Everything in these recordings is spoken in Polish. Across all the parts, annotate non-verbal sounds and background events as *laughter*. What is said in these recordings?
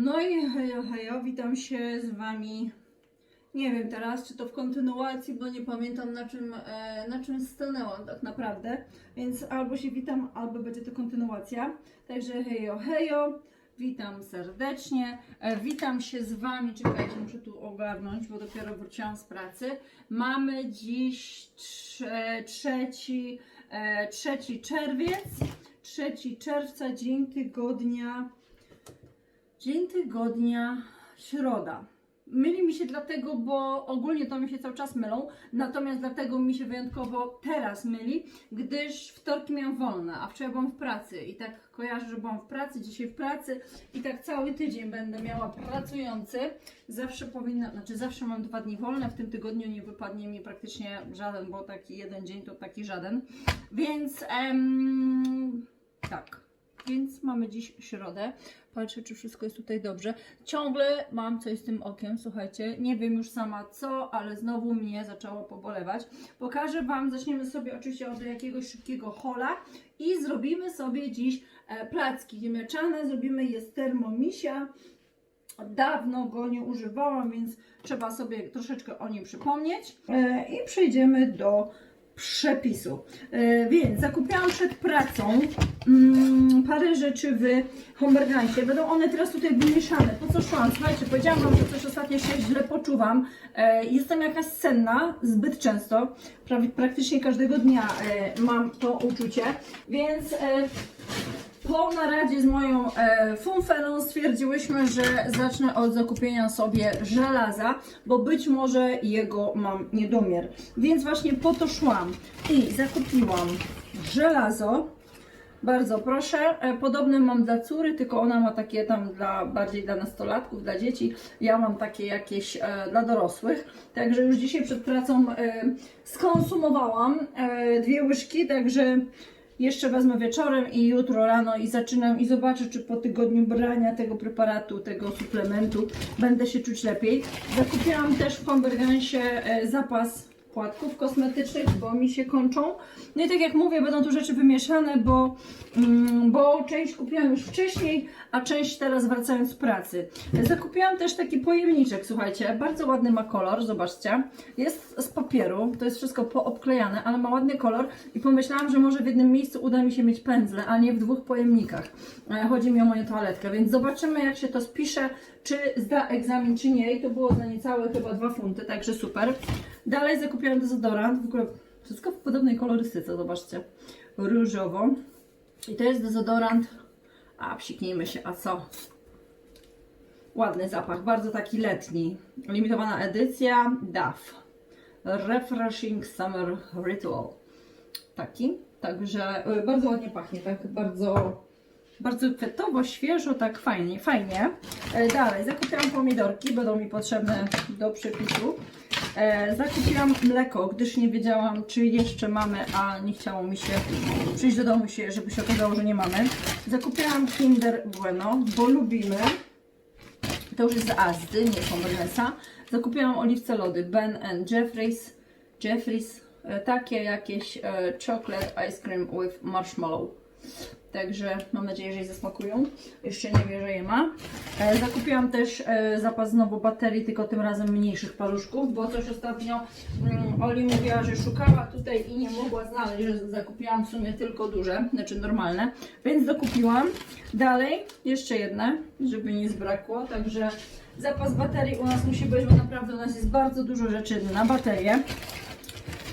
No i hejo, hejo, witam się z Wami. Nie wiem teraz, czy to w kontynuacji, bo nie pamiętam na czym, e, na czym stanęłam tak naprawdę. Więc albo się witam, albo będzie to kontynuacja. Także hejo, hejo, witam serdecznie. E, witam się z Wami. Czekajcie, muszę tu ogarnąć, bo dopiero wróciłam z pracy. Mamy dziś trze, trzeci, e, trzeci czerwiec. 3 czerwca, dzień tygodnia. Dzień tygodnia, środa. Myli mi się dlatego, bo ogólnie to mi się cały czas mylą, natomiast dlatego mi się wyjątkowo teraz myli, gdyż wtorki miałam wolne, a wczoraj byłam w pracy i tak kojarzę, że byłam w pracy, dzisiaj w pracy i tak cały tydzień będę miała pracujący. Zawsze powinna, znaczy zawsze mam dwa dni wolne, w tym tygodniu nie wypadnie mi praktycznie żaden, bo taki jeden dzień to taki żaden. Więc em, tak. Więc mamy dziś środę. Patrzę, czy wszystko jest tutaj dobrze. Ciągle mam coś z tym okiem, słuchajcie. Nie wiem już sama co, ale znowu mnie zaczęło pobolewać. Pokażę Wam, zaczniemy sobie oczywiście od jakiegoś szybkiego hola i zrobimy sobie dziś e, placki ziemniaczane. Zrobimy je z termomisia. Dawno go nie używałam, więc trzeba sobie troszeczkę o nim przypomnieć. E, I przejdziemy do przepisu. E, więc zakupiłam przed pracą mm, parę rzeczy w Hombergansie. Będą one teraz tutaj wymieszane. Po co szłam? Słuchajcie, powiedziałam Wam, że coś ostatnio się źle poczuwam. E, jestem jakaś senna zbyt często. Prawie, praktycznie każdego dnia e, mam to uczucie. Więc po naradzie z moją e, funfelą stwierdziłyśmy, że zacznę od zakupienia sobie żelaza, bo być może jego mam niedomiar. Więc właśnie po to szłam i zakupiłam żelazo. Bardzo proszę. E, Podobne mam dla córy, tylko ona ma takie tam dla bardziej dla nastolatków, dla dzieci. Ja mam takie jakieś e, dla dorosłych. Także już dzisiaj przed pracą e, skonsumowałam e, dwie łyżki, także jeszcze wezmę wieczorem i jutro rano i zaczynam i zobaczę, czy po tygodniu brania tego preparatu, tego suplementu będę się czuć lepiej. Zakupiłam też w Convergensie e, zapas płatków kosmetycznych, bo mi się kończą. No i tak jak mówię, będą tu rzeczy wymieszane, bo, mm, bo część kupiłam już wcześniej, a część teraz wracając z pracy. Zakupiłam też taki pojemniczek, słuchajcie, bardzo ładny ma kolor, zobaczcie. Jest z papieru, to jest wszystko poobklejane, ale ma ładny kolor i pomyślałam, że może w jednym miejscu uda mi się mieć pędzle, a nie w dwóch pojemnikach. E, Chodzi mi o moją toaletkę, więc zobaczymy jak się to spisze, czy zda egzamin, czy nie. I to było za niecałe chyba dwa funty, także super. Dalej zakupiłam dezodorant, w ogóle wszystko w podobnej kolorystyce, zobaczcie. Różowo. I to jest dezodorant, a psiknijmy się, a co? Ładny zapach, bardzo taki letni. Limitowana edycja DAF. Refreshing Summer Ritual. Taki. Także y, bardzo ładnie pachnie, tak bardzo, bardzo kwiatowo, świeżo, tak fajnie, fajnie. E, Dalej, zakupiłam pomidorki, będą mi potrzebne do przepisu. E, zakupiłam mleko, gdyż nie wiedziałam, czy jeszcze mamy, a nie chciało mi się przyjść do domu, się, żeby się okazało, że nie mamy. Zakupiłam Kinder Bueno, bo lubimy. To już jest z Azdy, nie Convergensa. Zakupiłam oliwce lody Ben Jeffries. Jeffries, e, takie jakieś chocolate ice cream with marshmallow. Także mam nadzieję, że jej zasmakują. Jeszcze nie wiem, że je ma. E, zakupiłam też e, zapas znowu baterii, tylko tym razem mniejszych paluszków, bo coś ostatnio mm, Oli mówiła, że szukała tutaj i nie mogła znaleźć, że zakupiłam w sumie tylko duże, znaczy normalne, więc dokupiłam. Dalej jeszcze jedne, żeby nie zbrakło, także zapas baterii u nas musi być, bo naprawdę u nas jest bardzo dużo rzeczy na baterię.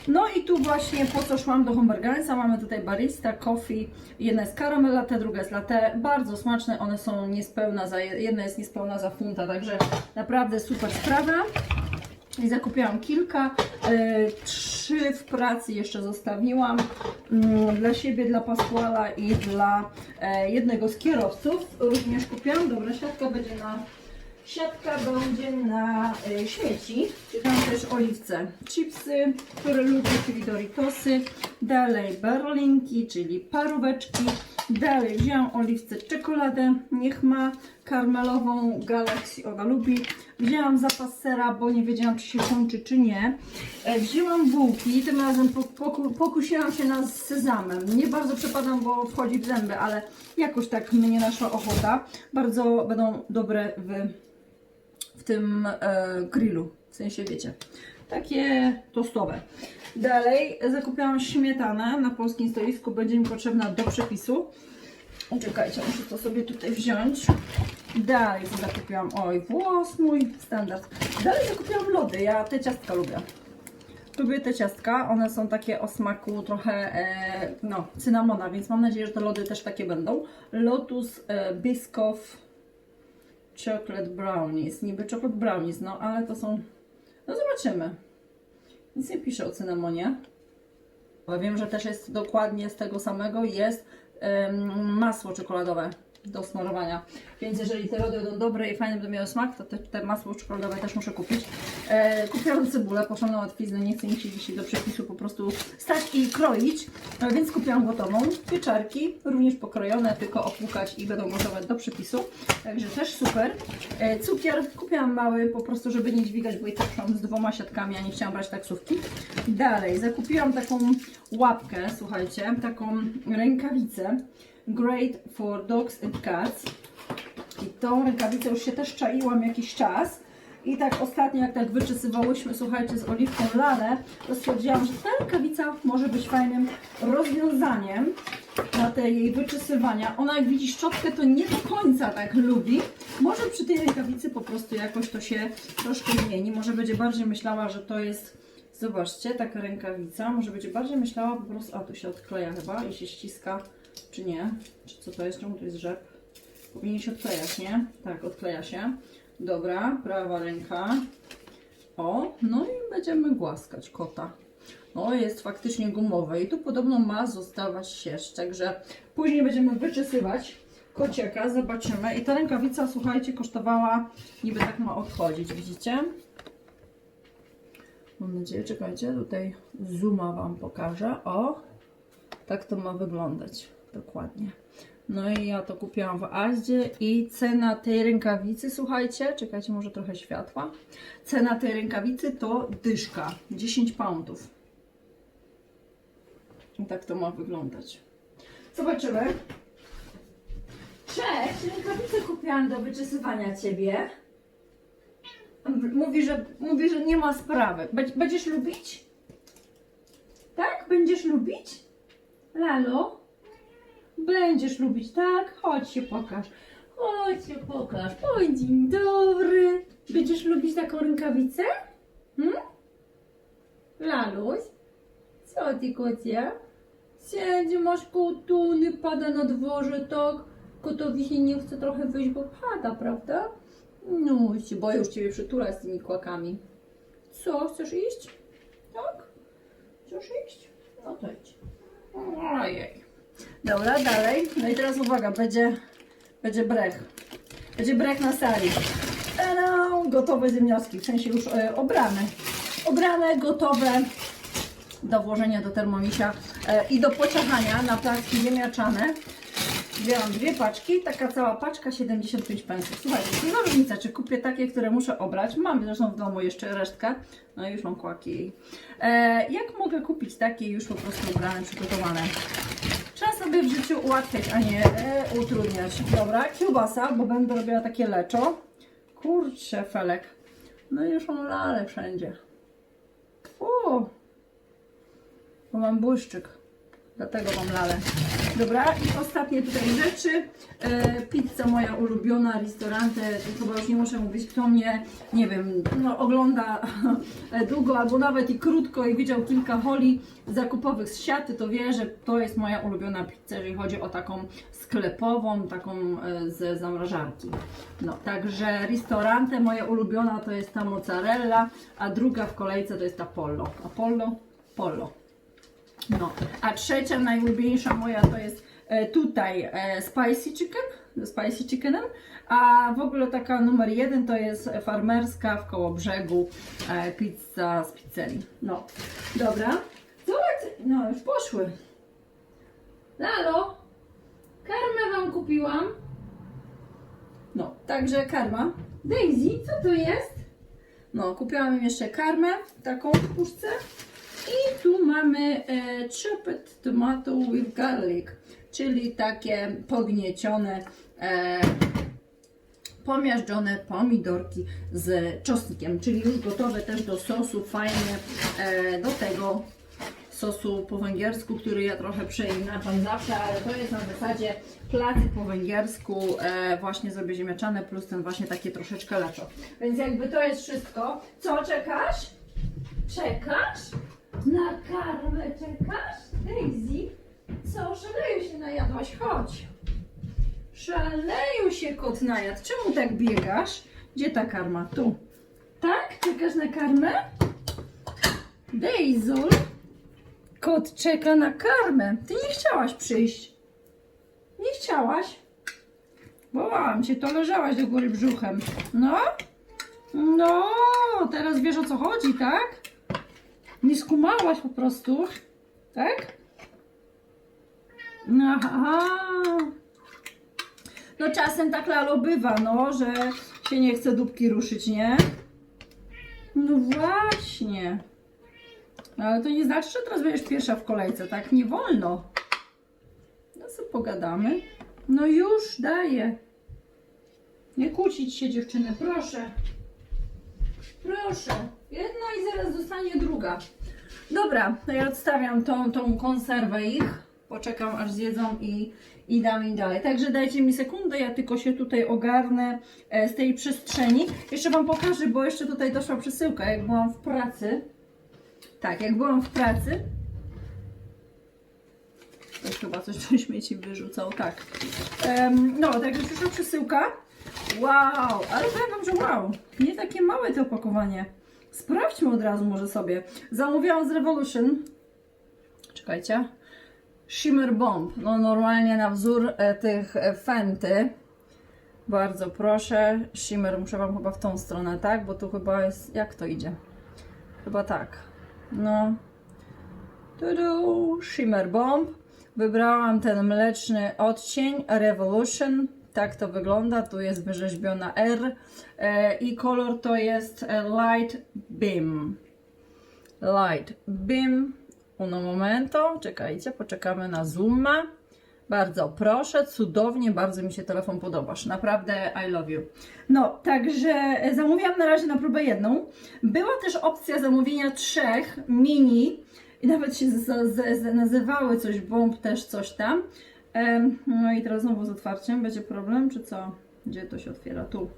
No i tu właśnie po co szłam do Humbergansa, mamy tutaj barista, coffee, jedna jest caramel latte, druga jest latte, bardzo smaczne, one są niespełna za, jedna jest niespełna za funta, także naprawdę super sprawa. I zakupiłam kilka, e, trzy w pracy jeszcze zostawiłam mm, dla siebie, dla Pasquala i dla e, jednego z kierowców. Również kupiłam, dobra, siatka będzie na Siatka będzie na y, śmieci. Tam też oliwce. Chipsy, które lubię, czyli Doritosy. Dalej berlinki, czyli paróweczki. Dalej wziąłam oliwce czekoladę. Niech ma karmelową Galaxy, ona lubi. Wzięłam zapas sera, bo nie wiedziałam, czy się kończy, czy nie. E, Wzięłam bułki, tym razem po- poku, pokusiłam się na sezamem. Nie bardzo przepadam, bo wchodzi w zęby, ale jakoś tak mnie naszła ochota. Bardzo będą dobre w, w tym e, grillu, w sensie wiecie, takie tostowe. Dalej zakupiłam śmietanę na polskim stoisku, będzie mi potrzebna do przepisu. Czekajcie, muszę to sobie tutaj wziąć. Dalej zakupiłam, oj, włos mój, standard. Dalej zakupiłam lody, ja te ciastka lubię. Lubię te ciastka, one są takie o smaku trochę, e, no, cynamona, więc mam nadzieję, że te lody też takie będą. Lotus e, Biscoff Chocolate Brownies, niby chocolate brownies, no ale to są, no zobaczymy. Nic nie pisze o cynamonie. Bo wiem, że też jest dokładnie z tego samego jest em, masło czekoladowe do smarowania. Więc jeżeli te lody będą dobre i fajnie będą miały smak, to te, te masło czekoladowe też muszę kupić. E, kupiłam cebulę, poszłam na łatwiznę, nie chcę mi się dzisiaj do przepisu po prostu stać i kroić, e, więc kupiłam gotową. Pieczarki, również pokrojone, tylko opłukać i będą gotowe do przepisu. Także też super. E, cukier kupiłam mały, po prostu żeby nie dźwigać, bo i tak szłam z dwoma siatkami, a nie chciałam brać taksówki. Dalej, zakupiłam taką łapkę, słuchajcie, taką rękawicę. Great for dogs and cats. I tą rękawicę już się też czaiłam jakiś czas. I tak ostatnio, jak tak wyczesywałyśmy, słuchajcie, z oliwką lalę, to stwierdziłam, że ta rękawica może być fajnym rozwiązaniem na te jej wyczesywania. Ona jak widzi szczotkę, to nie do końca tak lubi. Może przy tej rękawicy po prostu jakoś to się troszkę zmieni. Może będzie bardziej myślała, że to jest, zobaczcie, taka rękawica. Może będzie bardziej myślała po prostu, a tu się odkleja chyba i się ściska, czy nie? Czy co to jest? Czemu to jest rzep? Powinien się odklejać, nie? Tak, odkleja się. Dobra, prawa ręka. O, no i będziemy głaskać kota. O, jest faktycznie gumowe i tu podobno ma zostawać sierść, także później będziemy wyczesywać kociaka, zobaczymy. I ta rękawica, słuchajcie, kosztowała, niby tak ma odchodzić, widzicie? Mam nadzieję, czekajcie, tutaj zooma Wam pokażę. O, tak to ma wyglądać, dokładnie. No i ja to kupiłam w Aździe i cena tej rękawicy, słuchajcie, czekajcie, może trochę światła. Cena tej rękawicy to dyszka, 10 poundów. I tak to ma wyglądać. Zobaczymy. Cześć, rękawicę kupiłam do wyczesywania Ciebie. Mówi, że, mówi, że nie ma sprawy. Bę- Będziesz lubić? Tak? Będziesz lubić? Lalo? Będziesz lubić, tak? Chodź się pokaż. Chodź się pokaż. Oj, dzień dobry. Będziesz lubić taką rękawicę? Hmm? Laluś? Co ty, kocie? Siedzi, masz kotuny, pada na dworze, tak? Kotowi się nie chce trochę wyjść, bo pada, prawda? No, się boję już Ciebie przytulać z tymi kłakami. Co, chcesz iść? Tak? Chcesz iść? No to idź. Ojej. Dobra, dalej. No i teraz uwaga, będzie, będzie brech. Będzie brech na sali. Tada! Gotowe ziemniaczki, w sensie już e, obrane. Obrane, gotowe do włożenia do termomisia e, i do pociachania na placki ziemniaczane. Wzięłam dwie paczki, taka cała paczka 75 pensów. Słuchajcie, to jest różnica, czy kupię takie, które muszę obrać. Mam zresztą w domu jeszcze resztkę. No i już mam kłaki. E, jak mogę kupić takie już po prostu ubrane, przygotowane? Trzeba sobie w życiu ułatwiać, a nie e, utrudniać. Dobra, kiełbasa, bo będę robiła takie leczo. Kurczę, felek. No i już mam lale wszędzie. Fu. Bo mam błyszczyk. Dlatego mam lalę. Dobra, i ostatnie tutaj rzeczy. E, pizza moja ulubiona, restaurante. Chyba już nie muszę mówić, kto mnie, nie wiem, no, ogląda *laughs* długo albo nawet i krótko i widział kilka holi zakupowych z siaty, to wie, że to jest moja ulubiona pizza, jeżeli chodzi o taką sklepową, taką e, ze zamrażarki. No, także restaurante moja ulubiona to jest ta mozzarella, a druga w kolejce to jest ta pollo. Apollo? Pollo. No, a trzecia, najulubieńsza moja to jest e, tutaj e, spicy chicken, spicy chickenem, a w ogóle taka numer jeden to jest farmerska w koło brzegu e, pizza z pizzerii. No, dobra. Zobacz, no już poszły. Lalo, karmę Wam kupiłam. No, także karma. Daisy, co to jest? No, kupiłam im jeszcze karmę, taką w puszce. I tu mamy e, chopped tomato with garlic, czyli takie pogniecione, e, pomiażdżone pomidorki z czosnkiem, czyli już gotowe też do sosu, fajnie e, do tego sosu po węgiersku, który ja trochę przeinaczam zawsze, ale to jest na zasadzie placy po węgiersku, e, właśnie zrobię ziemniaczane plus ten właśnie takie troszeczkę leczo. Więc jakby to jest wszystko. Co, czekasz? Czekasz? Na karmę czekasz? Daisy? Co, szaleju się najadłaś? Chodź. Szaleju się kot najadł. Czemu tak biegasz? Gdzie ta karma? Tu. Tak? Czekasz na karmę? Dejzul? Kot czeka na karmę. Ty nie chciałaś przyjść. Nie chciałaś? Wołałam cię, to leżałaś do góry brzuchem. No? No, teraz wiesz o co chodzi, tak? Nie skumałaś po prostu, tak? Aha. No czasem tak lalo bywa, no, że się nie chce dupki ruszyć, nie? No właśnie. No, Ale to nie znaczy, że teraz będziesz pierwsza w kolejce, tak? Nie wolno. No sobie pogadamy. No już, daję. Nie kłócić się dziewczyny, proszę. Proszę. Jedna i zaraz zostanie druga. Dobra, to ja odstawiam tą, tą konserwę ich. Poczekam aż zjedzą i, i dam im dalej. Także dajcie mi sekundę, ja tylko się tutaj ogarnę e, z tej przestrzeni. Jeszcze Wam pokażę, bo jeszcze tutaj doszła przesyłka, jak byłam w pracy. Tak, jak byłam w pracy. Ktoś chyba coś do śmieci wyrzucał, tak. Em, no, także przyszła przesyłka. Wow, ale powiem Wam, że wow, nie takie małe to opakowanie. Sprawdźmy od razu może sobie. Zamówiłam z Revolution. Czekajcie. Shimmer Bomb. No normalnie na wzór e, tych e, Fenty. Bardzo proszę. Shimmer muszę Wam chyba w tą stronę, tak? Bo tu chyba jest... Jak to idzie? Chyba tak. No. Tudu, Shimmer Bomb. Wybrałam ten mleczny odcień Revolution. Tak to wygląda. Tu jest wyrzeźbiona R. E, I kolor to jest e, Light Beam. Light Beam. Uno momento. Czekajcie, poczekamy na zooma. Bardzo proszę, cudownie, bardzo mi się telefon podobasz. Naprawdę I love you. No, także e, zamówiłam na razie na próbę jedną. Była też opcja zamówienia trzech mini i nawet się z, z, z, nazywały coś bomb, też coś tam. No i teraz znowu z otwarciem będzie problem, czy co? Gdzie to się otwiera? Tu.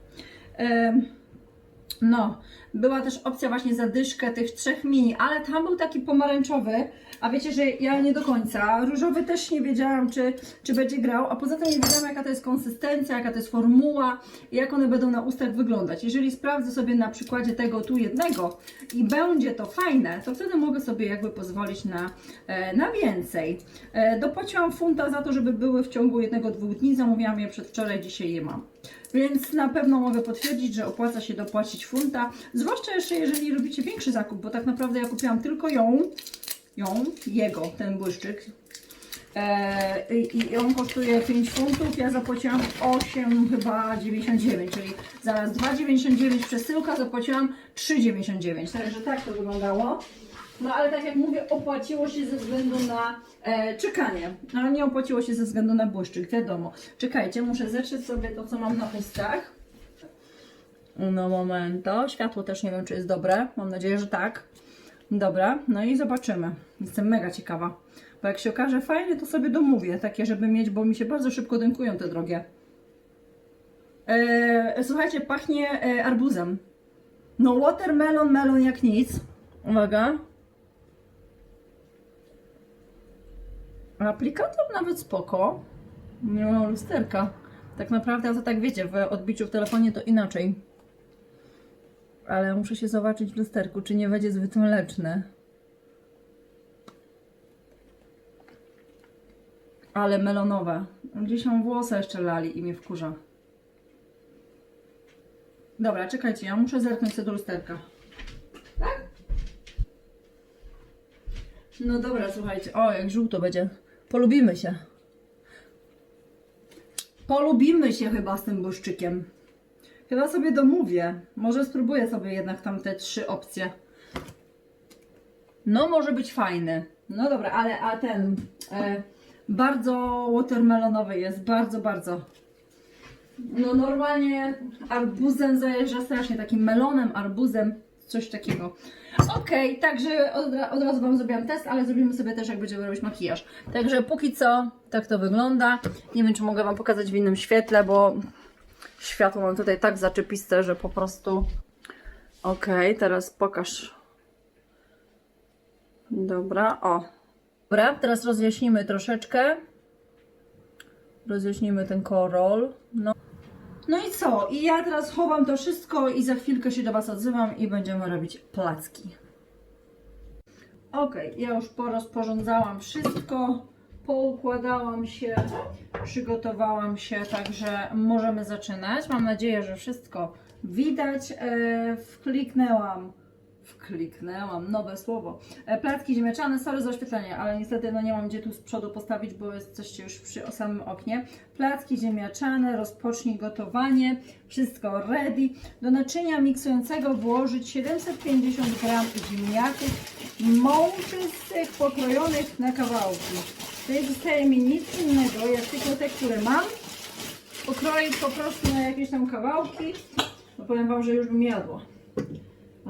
No, była też opcja właśnie zadyszkę tych trzech mini, ale tam był taki pomarańczowy, a wiecie, że ja nie do końca. Różowy też nie wiedziałam, czy, czy będzie grał, a poza tym nie wiedziałam, jaka to jest konsystencja, jaka to jest formuła jak one będą na ustach wyglądać. Jeżeli sprawdzę sobie na przykładzie tego tu jednego i będzie to fajne, to wtedy mogę sobie jakby pozwolić na, e, na więcej. E, dopłaciłam funta za to, żeby były w ciągu jednego, dwóch dni. Zamówiłam je przedwczoraj, dzisiaj je mam. Więc na pewno mogę potwierdzić, że opłaca się dopłacić funta. Zwłaszcza jeszcze jeżeli robicie większy zakup, bo tak naprawdę ja kupiłam tylko ją, ją, jego, ten błyszczyk. E, i, on kosztuje 5 funtów, ja zapłaciłam 8 chyba 99, czyli zamiast 2,99 przesyłka zapłaciłam 3,99. Także tak to wyglądało. No ale tak jak mówię, opłaciło się ze względu na e, czekanie. No nie opłaciło się ze względu na błyszczyk, wiadomo. Czekajcie, muszę zetrzeć sobie to, co mam na ustach. No momento. Światło też nie wiem, czy jest dobre. Mam nadzieję, że tak. Dobra, no i zobaczymy. Jestem mega ciekawa. Bo jak się okaże fajnie, to sobie domówię. Takie, żeby mieć, bo mi się bardzo szybko dękują te drogie. E, słuchajcie, pachnie e, arbuzem. No watermelon, melon jak nic. Uwaga. Aplikator nawet spoko. Nie mam lusterka. Tak naprawdę, to tak wiecie, w odbiciu w telefonie to inaczej. Ale muszę się zobaczyć w lusterku, czy nie będzie zbyt mleczne. Ale melonowe. Gdzieś tam włosa jeszcze lali i mnie wkurza. Dobra, czekajcie, ja muszę zerknąć sobie do lusterka. Tak? No dobra, słuchajcie. O, jak żółto będzie. Polubimy się. Polubimy się chyba z tym błyszczykiem. Chyba sobie domówię. Może spróbuję sobie jednak tam te trzy opcje. No, może być fajny. No dobra, ale a ten e, bardzo watermelonowy jest, bardzo, bardzo. No normalnie arbuzem zajeżdża strasznie, takim melonem, arbuzem, coś takiego. Okej, także od, od razu Wam zrobiłam test, ale zrobimy sobie też jak będziemy robić makijaż. Także póki co tak to wygląda. Nie wiem, czy mogę Wam pokazać w innym świetle, bo światło mam tutaj tak zaczepiste, że po prostu... Okej, teraz pokaż. Dobra, o. Dobra, teraz rozjaśnimy troszeczkę. Rozjaśnimy ten korol. No. No i co? I ja teraz chowam to wszystko i za chwilkę się do Was odzywam i będziemy robić placki. Ok, ja już porozporządzałam wszystko, poukładałam się, przygotowałam się, także możemy zaczynać. Mam nadzieję, że wszystko widać. E, wkliknęłam, wkliknęłam, nowe słowo. E, placki ziemniaczane, sorry za oświetlenie, ale niestety no nie mam gdzie tu z przodu postawić, bo jesteście już przy samym oknie. Placki ziemniaczane, rozpocznij gotowanie, wszystko ready. Do naczynia miksującego włożyć 750 g ziemniaków mączystych, pokrojonych na kawałki. Tutaj zostaje mi nic innego, jak tylko te, które mam, pokroić po prostu na jakieś tam kawałki. No powiem Wam, że już bym jadła.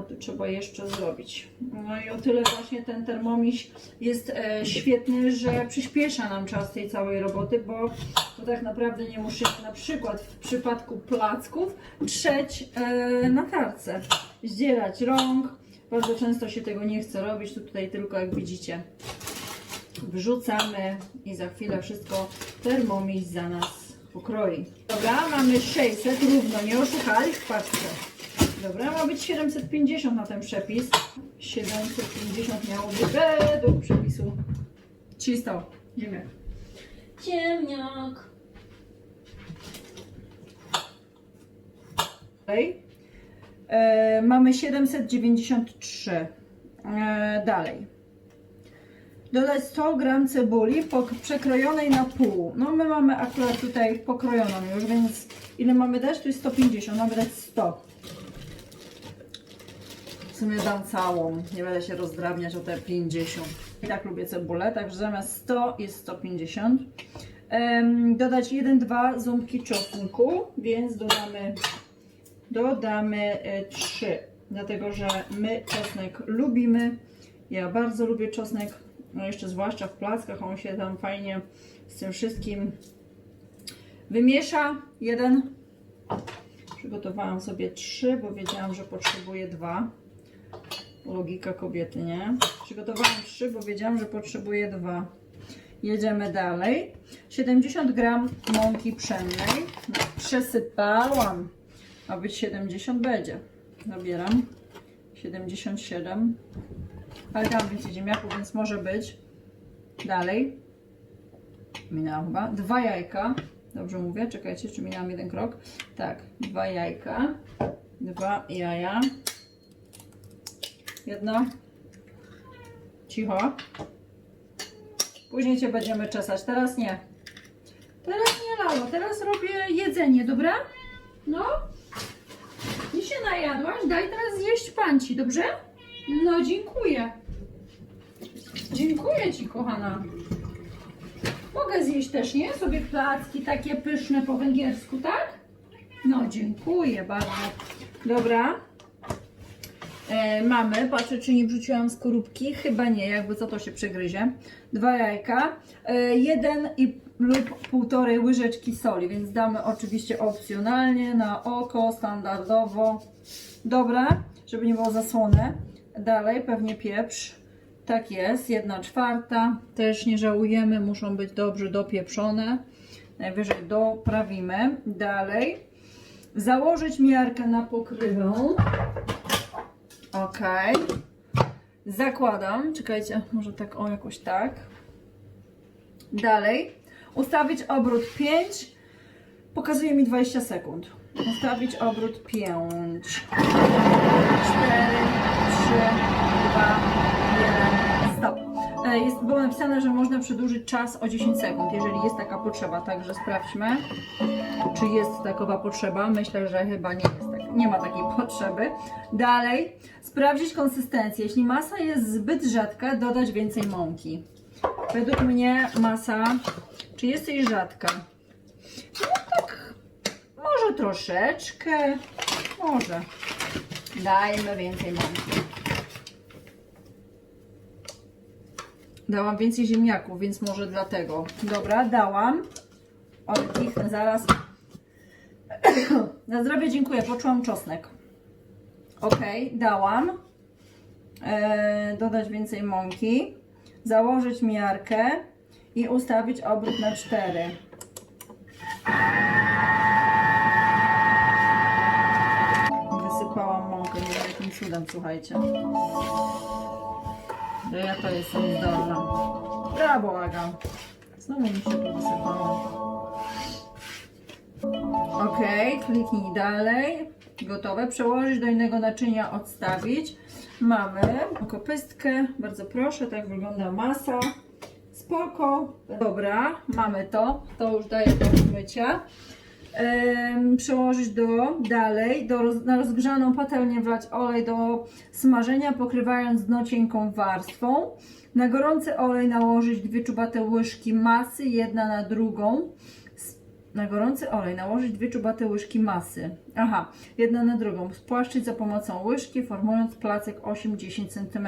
Tu trzeba jeszcze zrobić. No i o tyle właśnie ten termomiś jest e, świetny, że przyspiesza nam czas tej całej roboty, bo to tak naprawdę nie musimy na przykład w przypadku placków trzeć e, na tarce, zdzierać rąk. Bardzo często się tego nie chce robić, tu tutaj tylko jak widzicie wrzucamy i za chwilę wszystko termomiś za nas pokroi. Dobra, mamy 600 równo, nie oszukali w paczce. Dobra, ma być 750 na ten przepis. 750 miało być według przepisu. Czysto, ziemniak. Ziemniak. Dalej. E, mamy 793. E, dalej. Dodać 100 gram cebuli przekrojonej na pół. No my mamy akurat tutaj pokrojoną już, więc ile mamy dać? Tu jest 150, mamy dać 100. Sumie dam całą, nie będę się rozdrabniać o te 50. I tak lubię cebulę, także zamiast 100 jest 150. Em, dodać 1-2 ząbki czosnku, więc dodamy, dodamy 3, dlatego że my czosnek lubimy. Ja bardzo lubię czosnek, no jeszcze zwłaszcza w plackach, on się tam fajnie z tym wszystkim wymiesza. Jeden. Przygotowałam sobie trzy, bo wiedziałam, że potrzebuję dwa. Logika kobiety, nie? Przygotowałam trzy, bo wiedziałam, że potrzebuję dwa. Jedziemy dalej. 70 gram mąki pszennej. Przesypałam. Ma być 70 będzie. Zabieram. 77. Ale tam więcej ziemniaków, więc może być. Dalej. Minęłam chyba. Dwa jajka. Dobrze mówię? Czekajcie, czy minęłam jeden krok? Tak, dwa jajka. Dwa jaja. Jedno. Cicho. Później Cię będziemy czesać. Teraz nie. Teraz nie, Lalo. Teraz robię jedzenie, dobra? No. Nie się najadłaś? Daj teraz zjeść panci, dobrze? No, dziękuję. Dziękuję Ci, kochana. Mogę zjeść też, nie? Sobie placki takie pyszne po węgiersku, tak? No, dziękuję bardzo. Dobra. E, mamy, patrzę czy nie wrzuciłam skorupki, chyba nie, jakby co to się przegryzie. Dwa jajka, e, jeden i lub półtorej łyżeczki soli, więc damy oczywiście opcjonalnie, na oko, standardowo. Dobra, żeby nie było zasłone. Dalej pewnie pieprz. Tak jest, jedna czwarta. Też nie żałujemy, muszą być dobrze dopieprzone. Najwyżej doprawimy. Dalej. Założyć miarkę na pokrywę. Ok. Zakładam. Czekajcie, może tak, o jakoś tak. Dalej. Ustawić obrót 5. Pokazuje mi 20 sekund. Ustawić obrót 5. 4, 3, 2, 1. Stop. E, Jest, było napisane, że można przedłużyć czas o 10 sekund, jeżeli jest taka potrzeba, także sprawdźmy. czy jest takowa potrzeba. Myślę, że chyba nie jest nie ma takiej potrzeby. Dalej, sprawdzić konsystencję. Jeśli masa jest zbyt rzadka, dodać więcej mąki. Według mnie masa, czy jest jej rzadka? No tak, może troszeczkę, może. Dajmy więcej mąki. Dałam więcej ziemniaków, więc może dlatego. Dobra, dałam. Ale kichnę zaraz. *coughs* Na zdrowie dziękuję, poczułam czosnek. Ok, dałam. E, dodać więcej mąki. Założyć miarkę i ustawić obrót na 4. Wysypałam mąkę, nie wiem jakim cudem, słuchajcie. Że ja to jestem zdolna. Brawo, Aga. Znowu mi się tu wysypało. Ok, kliknij dalej. Gotowe. Przełożyć do innego naczynia, odstawić. Mamy kopystkę. Bardzo proszę, tak wygląda masa. Spoko. Dobra, mamy to. To już daję do umycia. Em, przełożyć do dalej, do, na rozgrzaną patelnię wlać olej do smażenia, pokrywając dno cienką warstwą. Na gorący olej nałożyć dwie czubate łyżki masy, jedna na drugą. Na gorący olej nałożyć dwie czubate łyżki masy. Aha, jedna na drugą. Spłaszczyć za pomocą łyżki, formując placek 8-10 cm.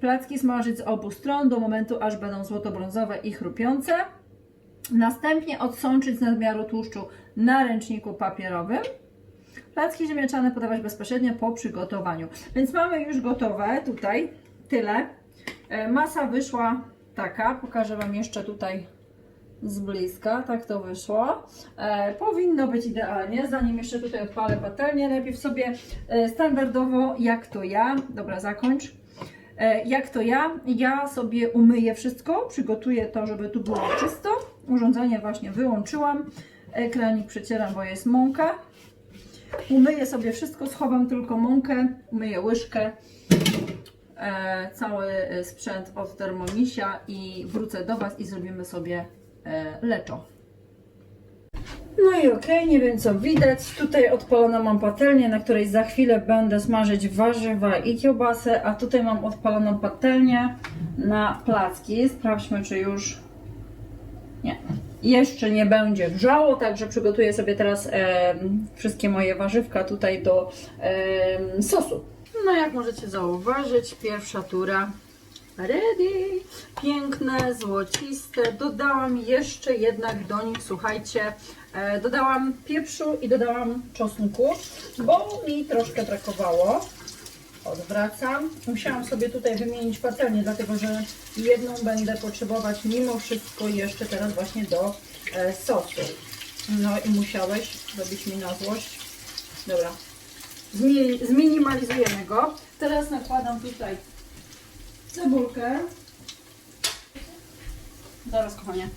Placki smażyć z obu stron do momentu, aż będą złoto-brązowe i chrupiące. Następnie odsączyć z nadmiaru tłuszczu na ręczniku papierowym. Placki ziemniaczane podawać bezpośrednio po przygotowaniu. Więc mamy już gotowe tutaj tyle. E, Masa wyszła taka. Pokażę Wam jeszcze tutaj z bliska. Tak to wyszło. E, powinno być idealnie. Zanim jeszcze tutaj odpalę patelnię, najpierw sobie e, standardowo, jak to ja. Dobra, zakończ. E, Jak to ja? Ja sobie umyję wszystko, przygotuję to, żeby tu było czysto. Urządzenie właśnie wyłączyłam. Ekranik przecieram, bo jest mąka. Umyję sobie wszystko, schowam tylko mąkę, umyję łyżkę, e, cały e, sprzęt od Thermomisia i wrócę do Was i zrobimy sobie leczo. No i okej, nie wiem co widać. Tutaj odpaloną mam patelnię, na której za chwilę będę smażyć warzywa i kiełbasę, a tutaj mam odpaloną patelnię na placki. Sprawdźmy, czy już nie. Jeszcze nie będzie wrzało, także przygotuję sobie teraz em, wszystkie moje warzywka tutaj do em, sosu. No jak możecie zauważyć, pierwsza tura ready. Piękne, złociste. Dodałam jeszcze jednak do nich, słuchajcie, e, dodałam pieprzu i dodałam czosnku, bo mi troszkę brakowało. Odwracam. Musiałam sobie tutaj wymienić patelnię, dlatego że jedną będę potrzebować mimo wszystko jeszcze teraz właśnie do e, sosu. No i musiałeś zrobić mi na złość. Dobra. Zmi- Zminimalizujemy go. Teraz nakładam tutaj cebulkę. Zaraz kochanie.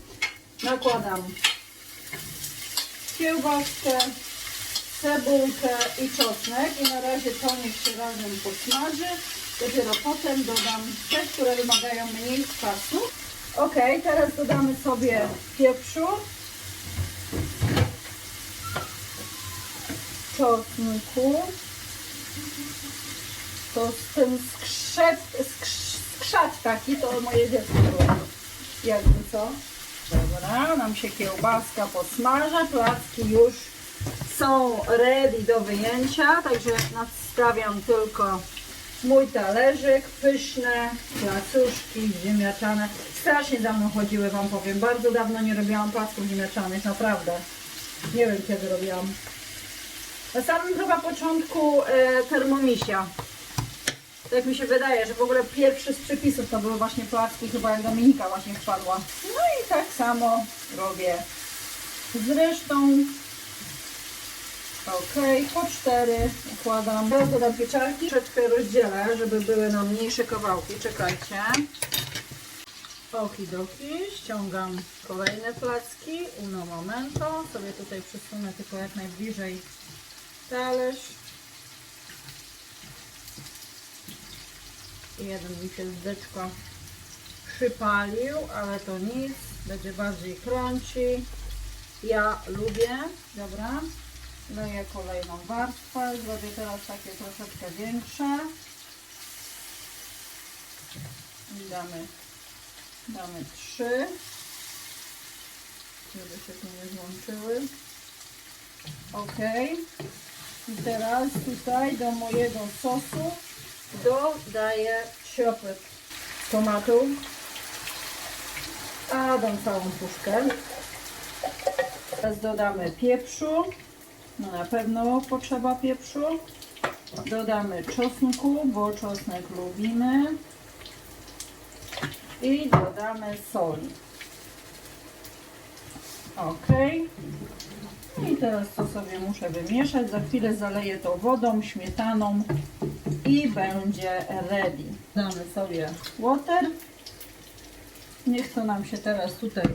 Nakładam kiełbaskę, cebulkę i czosnek i na razie to niech się razem posmaży. Dopiero potem dodam te, które wymagają mniej czasu. Ok, teraz dodamy sobie pieprzu, czosnku, to ten skrzep, skrz, skrzat taki, to moje dziecko było. Jakby co? Dobra, nam się kiełbaska posmaża, placki już są ready do wyjęcia, także nadstawiam tylko mój talerzyk, pyszne placuszki ziemniaczane. Strasznie mną chodziły, Wam powiem. Bardzo dawno nie robiłam placków ziemniaczanych, naprawdę. Nie wiem kiedy robiłam. Na samym chyba początku e, Thermomisia. Tak mi się wydaje, że w ogóle pierwszy z przepisów to były właśnie placki, chyba jak Dominika właśnie wpadła. No i tak samo robię zresztą. Ok, po cztery układam. Teraz dodam pieczarki. Troszeczkę rozdzielę, żeby były na mniejsze kawałki. Czekajcie. Okidoki, ściągam kolejne placki. Uno momento. Sobie tutaj przesunę tylko jak najbliżej talerz. Jeden mi się zdeczko przypalił, ale to nic. Będzie bardziej crunchy. ja lubię. Dobra. Leję kolejną warstwę. Zrobię teraz takie troszeczkę większe. I damy, damy trzy. Żeby się tu nie złączyły. Ok. I teraz tutaj do mojego sosu dodaję siopek tomatów. A dam całą puszkę. Teraz dodamy pieprzu. No na pewno potrzeba pieprzu. Dodamy czosnku, bo czosnek lubimy. I dodamy soli. Ok. No I teraz to sobie muszę wymieszać. Za chwilę zaleję to wodą, śmietaną i będzie ready. Damy sobie water. Niech to nam się teraz tutaj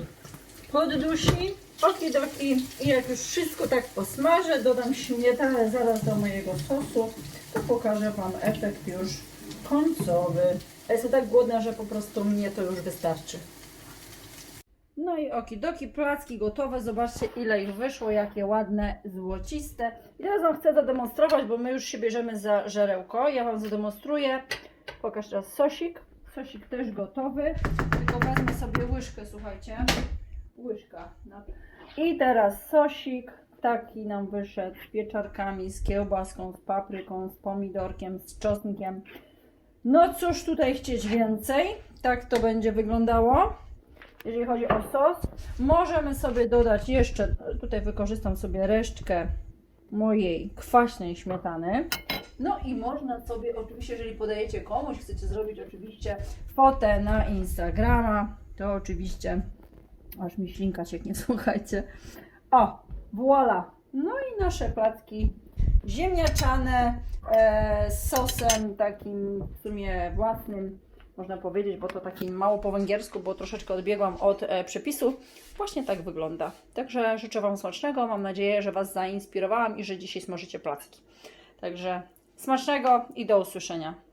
poddusi. Okidoki. I jak już wszystko tak posmażę, dodam śmietanę zaraz do mojego sosu, to pokażę Wam efekt już końcowy. Jestem tak głodna, że po prostu mnie to już wystarczy. No i okidoki, placki gotowe. Zobaczcie ile ich wyszło, jakie ładne, złociste. I teraz Wam chcę zademonstrować, bo my już się bierzemy za żerełko. Ja Wam zademonstruję. Pokaż teraz sosik. Sosik też gotowy. Tylko wezmę sobie łyżkę, słuchajcie. Łyżka. No. I teraz sosik. Taki nam wyszedł z pieczarkami, z kiełbaską, z papryką, z pomidorkiem, z czosnkiem. No cóż tutaj chcieć więcej. Tak to będzie wyglądało jeżeli chodzi o sos. Możemy sobie dodać jeszcze, tutaj wykorzystam sobie resztkę mojej kwaśnej śmietany. No i można sobie, oczywiście, jeżeli podajecie komuś, chcecie zrobić oczywiście fotę na Instagrama, to oczywiście, aż mi ślinka cieknie, *laughs* słuchajcie. O, voila! No i nasze placki ziemniaczane e, z sosem takim w sumie własnym, można powiedzieć, bo to taki mało po węgiersku, bo troszeczkę odbiegłam od e, przepisu. Właśnie tak wygląda. Także życzę Wam smacznego. Mam nadzieję, że Was zainspirowałam i że dzisiaj smażycie placki. Także smacznego i do usłyszenia.